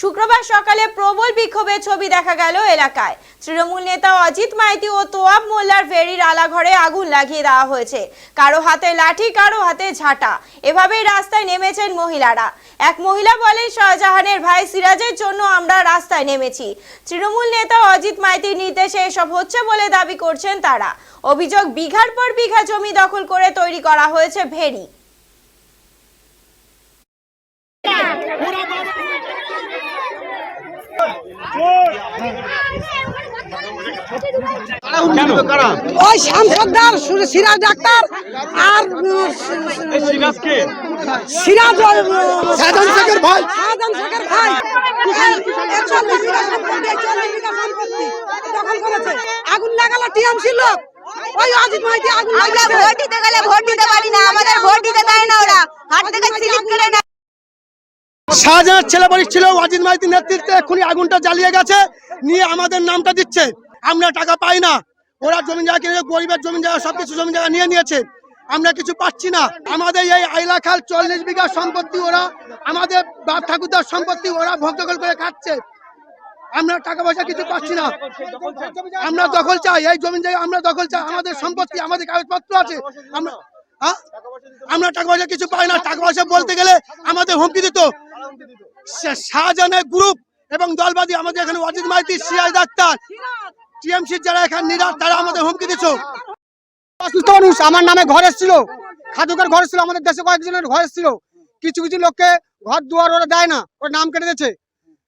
শুক্রবার সকালে প্রবল বিক্ষোভের ছবি দেখা গেল এলাকায়। তৃণমূল নেতা অজিত মাইতি ও তোয়াব মোল্লার ফেরির আলাঘরে আগুন লাগিয়ে দেওয়া হয়েছে। কারও হাতে লাঠি, কারও হাতে ঝাঁটা। এভাবেই রাস্তায় নেমেছেন মহিলারা। এক মহিলা বলেন, শাহজাহানের ভাই সিরাজের জন্য আমরা রাস্তায় নেমেছি। তৃণমূল নেতা অজিত মাইতির নির্দেশে এসব হচ্ছে বলে দাবি করছেন তারা। অভিযোগ, বিঘার পর বিঘা জমি দখল করে তৈরি করা হয়েছে ভেড়ি ওই শ্যাম সর্দার সিরাজ ডাক্তার আর সিরাজ শাহজাহান শেখের ভাই। শাহজাহান শেখের ভাই। একচল্লিশ বিঘা সম্পত্তি, একচল্লিশ বিঘা সম্পত্তি দখল করেছে। আগুন লাগালো টিএমসি লোক। ওই অজিত মাইতি আগুন আমরা ভোট দিতে গেলে ভোট দিতে পারি না আমাদের ভোট দিতে দেয় না ওরা। হাট থেকে স্লিপ কেড়ে নেয়। শাহজাহান ছেলে বাড়ি ছিল, ওয়াজিদ মাইতির নেতৃত্বে এক্ষুনি আগুনটা জ্বালিয়ে গেছে, নিয়ে আমাদের নামটা দিচ্ছে। আমরা টাকা পাই না। ওরা জমি জায়গা কিনে, গরিবের জমি জায়গা, সবকিছু জমি জায়গা নিয়ে নিয়েছে। আমরা কিছু পাচ্ছি না। আমাদের এই আইলাখাল চল্লিশ বিঘা সম্পত্তি ওরা, আমাদের বাপ ঠাকুরদার সম্পত্তি ওরা ভোগ করে খাচ্ছে। আমরা টাকা পয়সা কিছু পাচ্ছি না। আমরা দখল চাই, এই জমি জায়গা আমরা দখল চাই, আমাদের সম্পত্তি, আমাদের কাগজপত্র আছে। আমরা হ্যাঁ? আমরা টাকা পয়সা কিছু পাই না। টাকা পয়সা বলতে গেলে আমাদের হুমকি দিত। শাহজাহানের গ্রুপ এবং দলবাদী আমাদের এখানে অজিত মাইতি সিরাজ ডাক্তার টিএমসির যারা এখানে নিরাশ তারা আমাদের হুমকি দিচ্ছ অসুস্থ মানুষ আমার নামে ঘর এসেছিল খাদুকের ঘর ছিল আমাদের দেশে কয়েকজনের ঘর এসেছিল। কিছু কিছু লোককে ঘর দুয়ার ওরা দেয় না ওর নাম কেটে দিয়েছে।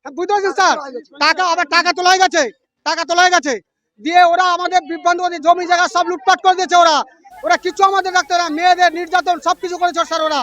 হ্যাঁ, বুঝতে পারছেন স্যার? টাকা আবার টাকা তোলা হয়ে গেছে টাকা তোলা হয়ে গেছে। দিয়ে ওরা আমাদের বিভ্রান্ত জমি জায়গা সব লুটপাট করে দিয়েছে ওরা। ওরা কিছু আমাদের না মেয়েদের নির্যাতন সবকিছু করেছে স্যার ওরা।